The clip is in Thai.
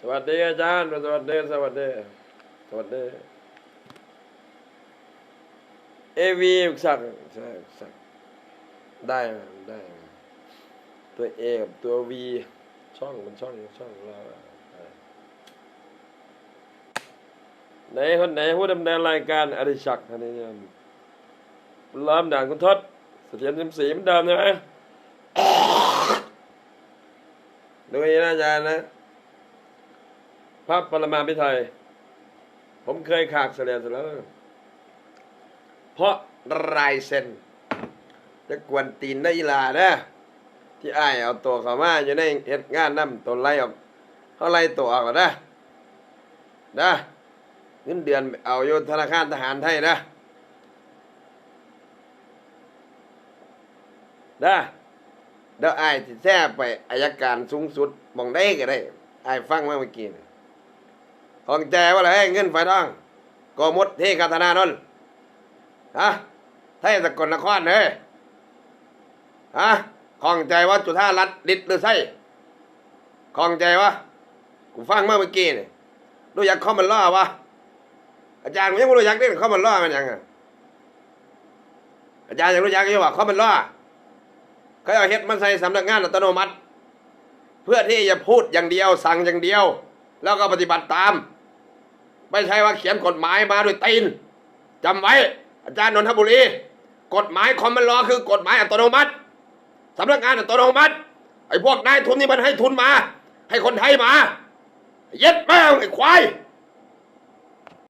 สวัสดีอาจารย์สวัสดีสวัสดีสวัสดีเอวีสักใช่สักได้ไหมได้ไหมตัวเอกับตัววีช่องมันช่องช่องเราไหนคนไหนผู้ดำเนินรายการอริชักท่านนี้เนี่ยเริ่มด่านคุณทศเสถียรสิมศรีเหมือนเดิมใช่ไหมดูนี่นะอาจารย์นะ พระปรมาภิไธยผมเคยขากเสลียเสแล้ว เพราะลายเซ็นจะกวนตีนได้อีลาเด้อที่อ้ายเอาตัวเขามาอยู่ในเฮ็ดงานนำตัวไล่ออกเขาไล่ตัวออกแล้วนะนะเงินเดือนเอาอยู่ธนาคารทหารไทยนะนะเดี๋ยวอ้ายสิแท้ไปอายการสูงสุดมองได้ก็ได้ไอ้ฟังมาเมื่อกี้ ของแจว่าอะไรเงินไฟทองกมดเทคาธนานนท์ฮะไทยสกลนครเฮ้ยฮะข้องใจว่าจุธารัตดิดหรือไส้ข้องใจวะกูฟังเมื่อเมื่อกี้นี่รู้อยากเข้ามันล่อวะอาจารย์ผมยังไม่รู้อยากเล่นเข้ามันล่อมันยังอะอาจารย์ยังรู้อยากอยู่ว่าเข้ามันล่อเขาเอาเฮ็ดมันใส่สำนักงานอัตโนมัติ เพื่อที่จะพูดอย่างเดียวสั่งอย่างเดียว แล้วก็ปฏิบัติตาม ไม่ใช่ว่าเขียนกฎหมายมาด้วยตีนจำไว้ อาจารย์นนทบุรี กฎหมายคอมมันลอคือกฎหมายอัตโนมัติสำนักงานอัตโนมัติไอ้พวกนายทุนนี่มันให้ทุนมา ให้คนไทยมาเย็ดแม่งไอ้ควาย